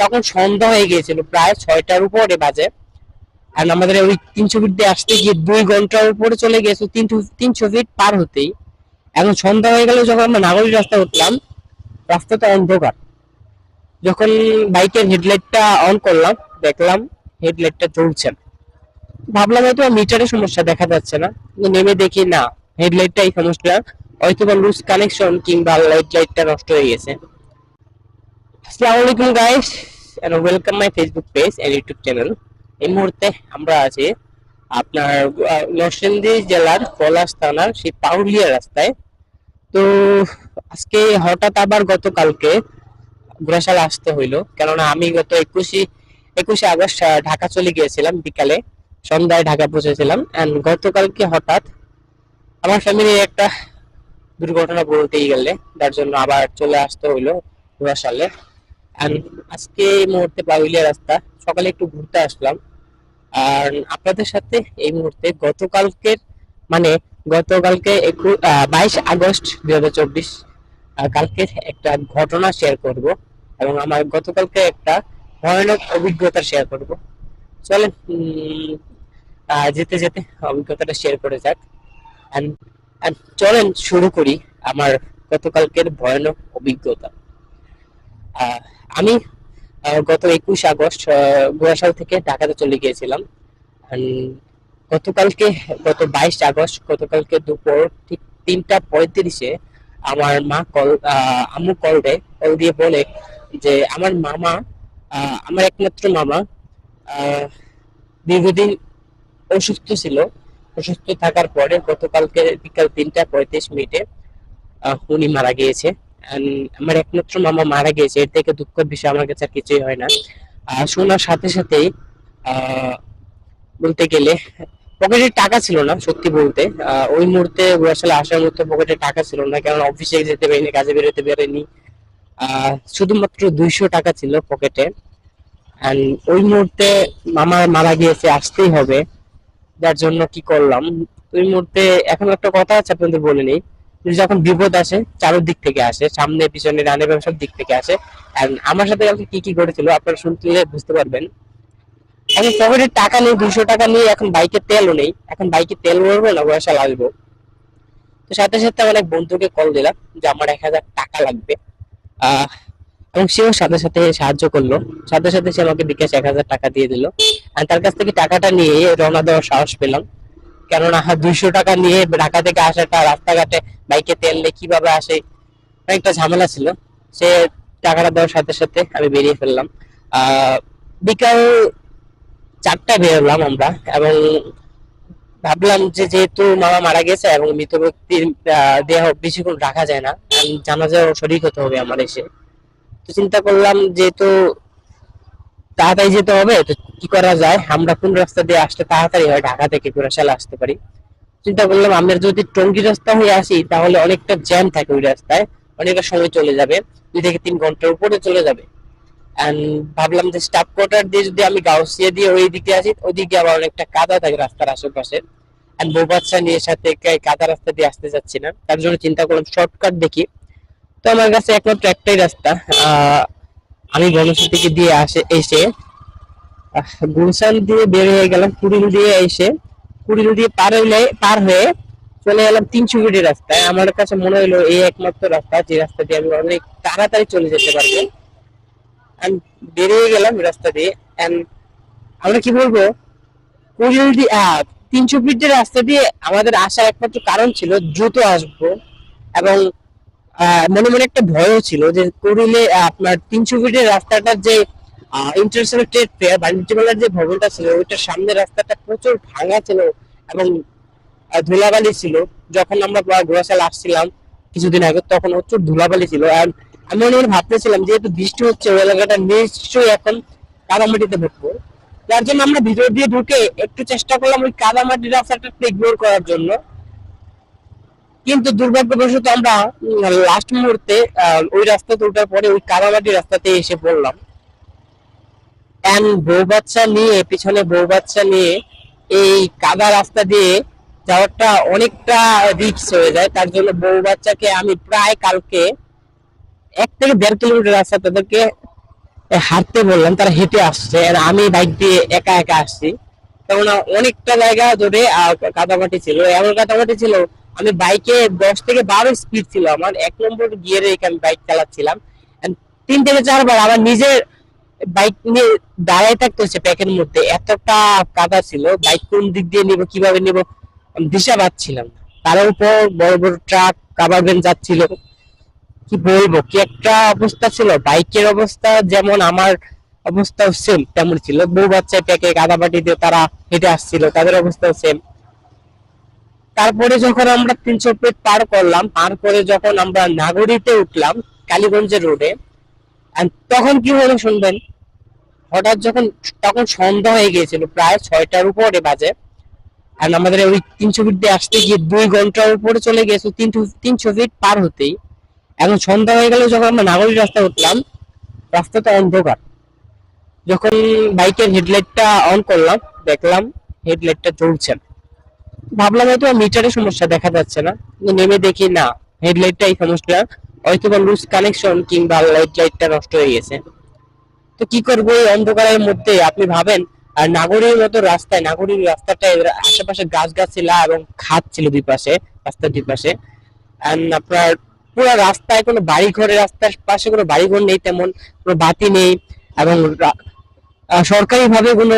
তখন সন্ধ্যা হয়ে গিয়েছিল, প্রায় ছয়টার উপরে বাজে। আর আমাদের ওই তিনশো ফিট দিয়ে আসতে গিয়ে দুই ঘণ্টার উপরে চলে গেছে তিনশো তিনশো ফিট পার হতেই। এখন সন্ধ্যা হয়ে গেল, যখন আমরা নাগরিক রাস্তা উঠলাম, রাস্তাটা অন্ধকার। যখন বাইকের হেডলাইটটা অন করলাম, দেখলাম হেডলাইটটা জ্বলছে ভাবলাম হয়তো মিটারের সমস্যা দেখা যাচ্ছে না নেমে দেখি না হেডলাইটটাই সমস্যা। হয়তো বা লুজ কানেকশন কিংবা লাইট লাইটটা নষ্ট হয়ে গেছে। আসসালামু আলাইকুম guys and welcome my Facebook page and YouTube channel এই মুহূর্তে আমরা আছি আপনার নরসিংদী জেলার পলাশ থানার সেই পাউলিয়া রাস্তায়। তো আজকে হঠাৎ আবার গতকালকে ঘোড়াশালা আসতে হইল, কেননা আমি গত একুশে একুশে আগস্ট ঢাকা চলে গিয়েছিলাম বিকালে, সন্ধ্যায় ঢাকা পৌঁছেছিলাম এন্ড গতকালকে হঠাৎ আমার ফ্যামিলির একটা দুর্ঘটনা বলতেই গেলে, যার জন্য আবার চলে আসতে হইল ঘোড়াশালে আর আজকে এই মুহূর্তে পাউলিয়া রাস্তা, সকালে একটু ঘুরতে আসলাম। আর আপনাদের সাথে এই মুহূর্তে গতকালকের মানে গতকালকে বাইশ আগস্ট দুই হাজার চব্বিশ একটা ঘটনা শেয়ার করব এবং আমার গতকালকে একটা ভয়ানক অভিজ্ঞতা শেয়ার করব। চলেন যেতে যেতে অভিজ্ঞতাটা শেয়ার করে যাক। চলেন শুরু করি আমার গতকালকের ভয়ানক অভিজ্ঞতা। আমি গত একুশ আগস্ট গুয়াশাল থেকে ঢাকাতে চলে গিয়েছিলাম। গতকালকে, গত বাইশ আগস্ট, গতকালকে দুপুর ঠিক তিনটা পঁয়ত্রিশে আমার মা কল আম্মু কল দেয়, কল দিয়ে বলে যে, আমার মামা আমার একমাত্র মামা দীর্ঘদিন অসুস্থ ছিল। অসুস্থ থাকার পরে গতকালকে বিকাল তিনটা পঁয়ত্রিশ মিনিটে উনি মারা গিয়েছে। আমার একমাত্র মামা মারা গিয়েছে এর থেকে দুঃখের বিষয় আমার কাছে আর কিছুই হয় না। আহ, শোনার সাথে সাথেই বলতে গেলে পকেটে টাকা ছিল না সত্যি বলতে। ওই মুহূর্তে আসলে আসার মতো পকেটে টাকা ছিল না কারণ অফিসে যেতে পারিনি কাজে বেরোতে পারিনি। শুধুমাত্র দুইশো টাকা ছিল পকেটে। ওই মুহূর্তে মামা মারা গিয়েছে আসতেই হবে। যার জন্য কি করলাম? ওই মুহূর্তে এখন একটা কথা আছে আপনাদের বলে নেই। যখন বিপদ আসে চারোদিক থেকে আসে, সামনে, পিছনে ডানে সব দিক থেকে আসে। আমার সাথে কালকে কি কি ঘটেছিল আপনারা শুনলে বুঝতে পারবেন। এখন পকেটে টাকা নেই দুশো টাকা নিয়ে এখন বাইকে তেলও নেই। এখন বাইকে তেল ভরবো না বয়সা লাগবো। তো সাথে সাথে আমার এক বন্ধুকে কল দিলাম যে আমার এক হাজার টাকা লাগবে। এবং সেও সাথে সাথে সাহায্য করল। সাথে সাথে সে আমাকে বিকাশ এক হাজার টাকা দিয়ে দিল। আর তার কাছ থেকে টাকাটা নিয়ে রওনা দেওয়ার সাহস পেলাম। কেননা দুইশো টাকা নিয়ে ঢাকা থেকে আসাটা রাস্তাঘাটে বাইকে তেল নিয়ে কীভাবে আসে একটা ঝামেলা ছিল। সে টাকাটা দেওয়ার সাথে সাথে আমি বেরিয়ে ফেললাম। বিকাল চারটা বেরোলাম আমরা এবং ভাবলাম যে যেহেতু মামা মারা গেছে এবং মৃত ব্যক্তির দেহ বেশিক্ষণ রাখা যায় না আমি জানাজাও শরিক হতে হবে আমার এসে। তো চিন্তা করলাম যেহেতু তাড়াতাড়ি যেতে হবে, তো কি করা যায়? আমরা কোন রাস্তা দিয়ে আসতে তাড়াতাড়ি হয় ঢাকা থেকে কুড়াশালা আসতে পারি। চিন্তা করলাম আমরা যদি টঙ্গি রাস্তা হয়ে আসি, তাহলে অনেকটা জ্যাম থাকে ওই রাস্তায়, অনেকটা সময় চলে যাবে, দুই থেকে তিন ঘণ্টার উপরে চলে যাবে। ভাবলাম যে স্টাফ কোয়ার্টার দিয়ে যদি আমি গাউসিয়া দিয়ে ওই দিকে আসি, ওইদিকে আবার অনেকটা কাদা থাকে রাস্তার আশেপাশে। এন্ড বউ বাচ্চা নিয়ে সাথে কাদা রাস্তা দিয়ে আসতে যাচ্ছি না, তার জন্য চিন্তা করলাম শর্টকাট দেখি। তো আমার কাছে একমাত্র একটাই রাস্তা আমি গণেশ থেকে দিয়ে আসে, এসে গুলশান দিয়ে বের হয়ে গেলাম, কুড়িল দিয়ে এসে, কুড়িল দিয়ে পার হইলে, পার হয়ে চলে গেলাম তিনশো ফিটের রাস্তায়। আমার কাছে মনে হলো এই একমাত্র রাস্তা, যে রাস্তা দিয়ে আমি অনেক তাড়াতাড়ি চলে যেতে পারব। আমি বেরিয়ে গেলাম রাস্তা দিয়ে আমরা কি বলব? কুড়িল দিয়ে তিনশো ফিটের রাস্তা দিয়ে আমাদের আসার একমাত্র কারণ ছিল দ্রুত আসব এবং মনে মনে একটা ভয়ও ছিল যে আহ, আপনার তিনশো ফিটের রাস্তাটার যে ইন্টারন্যাশনাল ট্রেড ফেয়ার বাণিজ্য মেলার যে ভবনটা ছিল ওইটার সামনে রাস্তাটা প্রচুর ভাঙা ছিল এবং ধুলাবালি ছিল। যখন আমরা ঘোড়াশাল আসছিলাম কিছুদিন আগে তখন প্রচুর ধুলাবালি ছিল। আর আমি মনে মনে ভাবতেছিলাম যেহেতু বৃষ্টি হচ্ছে ওই এলাকাটা নিশ্চয়ই এখন কাদামাটিতে ভরবো যার জন্য আমরা ভিতর দিয়ে ঢুকে একটু চেষ্টা করলাম ওই কাদামাটির রাস্তাটা ইগনোর করার জন্য। কিন্তু দুর্ভাগ্যবশত আমরা লাস্ট মুহূর্তে ওই রাস্তাতে ওঠার পরে ওই কাদামাটি রাস্তাতে এসে পড়লাম। বউ বাচ্চা নিয়ে, পিছনে বউ বাচ্চা নিয়ে এই কাদা রাস্তা দিয়ে যাওয়াটা অনেকটা রিস্ক হয়ে যায়। তার জন্য বউ বাচ্চাকে আমি প্রায় কালকে এক থেকে দেড় কিলোমিটার রাস্তা তাদেরকে হাঁটতে বললাম, তারা হেঁটে আসছে। আর আমি বাইক দিয়ে একা একা আসছি। তখন অনেকটা জায়গা ধরে কাদামাটি ছিল। এমন কাদামাটি ছিল আমি বাইকে দশ থেকে বারো স্পিড ছিল আমার। এক নম্বর গিয়ারে এখানে বাইক চালাচ্ছিলাম। তিন থেকে চারবার আমার নিজের বাইক নিয়ে দাঁড়ায় থাকতে হচ্ছে প্যাকের মধ্যে। এতটা কাদা ছিল বাইক কোন দিক দিয়ে নিব, কীভাবে নিব দিশা পাচ্ছিলাম তার উপর বড় বড় ট্রাক কাবার ভ্যান যাচ্ছিল। কি বলব, কি একটা অবস্থা ছিল। বাইকের অবস্থা যেমন আমার অবস্থাও সেম তেমন ছিল। বউ বাচ্চা প্যাকে কাদাপাটি দিয়ে তারা হেঁটে আসছিল, তাদের অবস্থাও সেম তারপরে যখন আমরা তিনশো ফিট পার করলাম পার করে যখন আমরা নাগরীতে উঠলাম, কালীগঞ্জের রোডে তখন কি হলো শুনবেন? হঠাৎ যখন, তখন সন্ধ্যা হয়ে গিয়েছিল, প্রায় ছয়টার উপরে বাজে। আর আমাদের ওই তিনশো ফিট দিয়ে আসতে গিয়ে দুই ঘণ্টার উপরে চলে গেছে তিনশো তিনশো ফিট পার হতেই। এখন সন্ধ্যা হয়ে গেল, যখন আমরা নাগরিক রাস্তায় উঠলাম, রাস্তাটা অন্ধকার। যখন বাইকের হেডলাইটটা অন করলাম, দেখলাম হেডলাইটটা জ্বলছে না। ভাবলাম হয়তো মিটারের সমস্যা দেখা যাচ্ছে না, কিন্তু নেমে দেখি না হেডলাইটটাই সমস্যা। হয়তো বা লুজ কানেকশন কিংবা লাইট লাইটটা নষ্ট হয়ে গেছে। তো কি করব এই অন্ধকারের মধ্যে, আপনি ভাবেন? আর নাগরীর মতো রাস্তায়, নাগরীর রাস্তাটা আশেপাশে গাছ গাছিলা এবং খাত ছিল দুই পাশে, রাস্তার দুই পাশে। আপনার পুরো রাস্তায় কোনো বাড়ি ঘরের রাস্তার পাশে কোনো বাড়ি ঘর নেই তেমন, কোনো বাতি নেই, এবং সরকারি ভাবে কোনো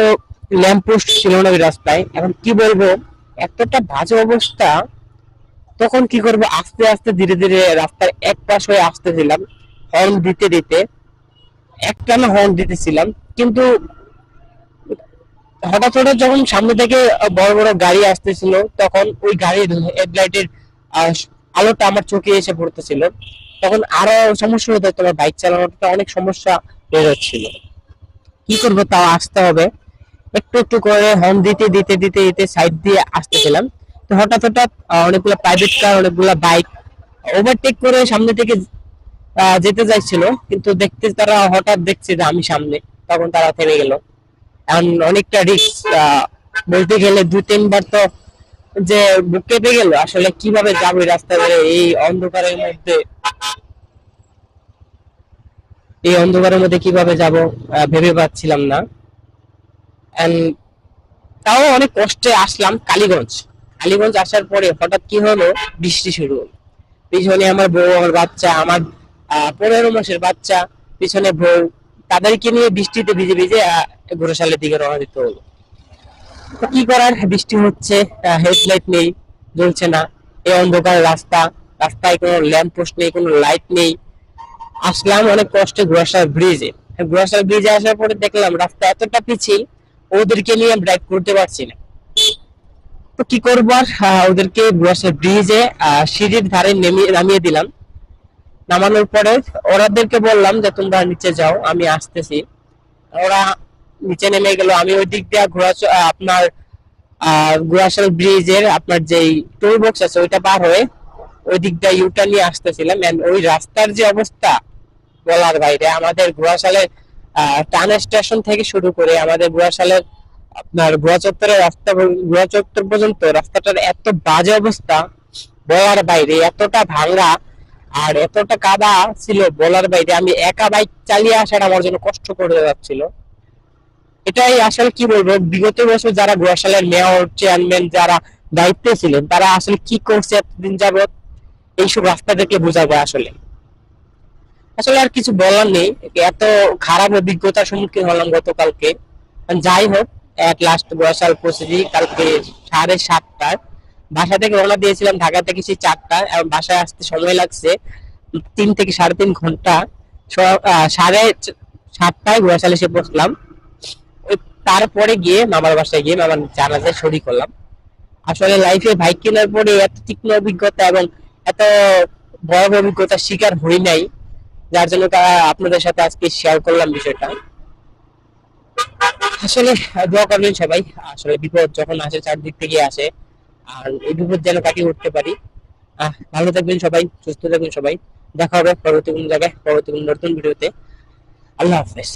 ল্যাম্প পোস্ট ছিল না ওই রাস্তায়। এখন কি বলব? এতটা বাজে অবস্থা, তখন কি করব? আস্তে আস্তে ধীরে ধীরে রাস্তার এক পাশ হয়ে আসতেছিলাম হর্ন দিতে দিতে। একটা একটানা হর্ন দিতেছিলাম, কিন্তু হঠাৎ হঠাৎ যখন সামনে থেকে বড় বড় গাড়ি আসতেছিল, তখন ওই গাড়ির হেডলাইটের আলোটা আমার চোখে এসে পড়তেছিল। তখন আরও সমস্যা হতো, তোমার বাইক চালানোটা অনেক সমস্যা হয়ে যাচ্ছিল কি করব তাও আসতে হবে। একটু একটু করে হর্ন দিতে দিতে দিতে দিতে সাইড দিয়ে আসতেছিলাম। তো হঠাৎ হঠাৎ অনেকগুলো প্রাইভেট কার অনেকগুলো বাইক ওভারটেক করে সামনে থেকে যেতে চাইছিল কিন্তু দেখতে তারা হঠাৎ দেখছে যে আমি সামনে। তখন তারা থেমে গেল। এখন অনেকটা রিস্ক বলতে গেলে দু তিনবার তো যে বুক কেঁপে গেল, আসলে কীভাবে যাব রাস্তা ধরে, এই অন্ধকারের মধ্যে? এই অন্ধকারের মধ্যে কীভাবে যাব ভেবে পাচ্ছিলাম না। তাও অনেক কষ্টে আসলাম কালীগঞ্জ। কালীগঞ্জ আসার পরে হঠাৎ কি হলো? বৃষ্টি শুরু হলো। পিছনে আমার বউ, আমার বাচ্চা, আমার পনেরো মাসের বাচ্চা, পিছনে বউ। তাদেরকে নিয়ে বৃষ্টিতে ভিজে ভিজে ঘোড়াশালের দিকে রওনা দিতে হলো। কি করার? বৃষ্টি হচ্ছে হেডলাইট নেই, জ্বলছে না। এই অন্ধকার রাস্তা। রাস্তায় কোনো ল্যাম্প পোস্ট নেই, কোনো লাইট নেই। আসলাম অনেক কষ্টে ঘোড়াশাল ব্রিজে ঘোড়াশাল ব্রিজে আসার পরে দেখলাম রাস্তা এতটা পিছিল ওদেরকে নিয়ে আমি ড্রাইভ করতে পারছি না। তো কি করব আর? ওদেরকে ব্রিজে সিঁড়ির ধারে নেমিয়ে নামিয়ে দিলাম। নামানোর পরে ওরাদেরকে বললাম যে তোমরা নিচে যাও আমি আসতেছি। ওরা নিচে নেমে গেল। আমি ওই দিক দিয়ে আহ, আপনার ঘোড়াশাল ব্রিজের আপনার যেই টোল বক্স আছে ওইটা পার হয়ে ওই দিক দিয়ে ইউটার নিয়ে আসতেছিলাম। ওই রাস্তার যে অবস্থা বলার বাইরে আমাদের আহ, টান স্টেশন থেকে শুরু করে আমাদের ঘোড়াশালের আপনার ঘোড়া চত্বরের রাস্তা ঘোড়া চত্বর পর্যন্ত রাস্তাটার এত বাজে অবস্থা বলার বাইরে, এতটা ভাঙা আর এতটা কাদা ছিল বলার বাইরে। আমি একা বাইক চালিয়ে আসাটা আমার জন্য কষ্ট করে যাচ্ছিল। এটাই আসলে কি বলব, বিগত বছর যারা ঘোড়াশালের মেয়র চেয়ারম্যান যারা দায়িত্বে ছিলেন, তারা আসলে কি করছে এতদিন যাবত এইসব রাস্তা দেখে বোঝা যায় আসলে। আসলে আর কিছু বলার নেই। এত খারাপ অভিজ্ঞতার সম্মুখীন হলাম গতকালকে। যাই হোক, এক লাস্ট ঘোড়াশাল পৌঁছেছি কালকে সাড়ে সাতটায়। বাসা থেকে রওনা দিয়েছিলাম ঢাকা থেকে সেই চারটায় এবং বাসায় আসতে সময় লাগছে তিন থেকে সাড়ে তিন ঘণ্টা। সাড়ে সাতটায় ঘোড়াশালে এসে ওই তারপরে গিয়ে মামার বাসায় গিয়ে মামার জানাজায় শরিক করলাম। আসলে লাইফে বাইক কেনার পরে এত তীক্ষ্ণ অভিজ্ঞতা এবং এত বড় অভিজ্ঞতার শিকার হই নাই। যার জন্য আপনাদের সাথে আজকে শেয়ার করলাম বিষয়টা। আসলে দোয়া করবেন সবাই। আসলে বিপদ যখন আসে, চারদিক থেকে আসে, আর এই বিপদ যেন কাটিয়ে উঠতে পারি। ভালো থাকবেন সবাই, সুস্থ থাকবেন সবাই। দেখা হবে পরবর্তী কোনো জায়গায়, পরবর্তী কোনো নতুন ভিডিওতে। আল্লাহ হাফেজ।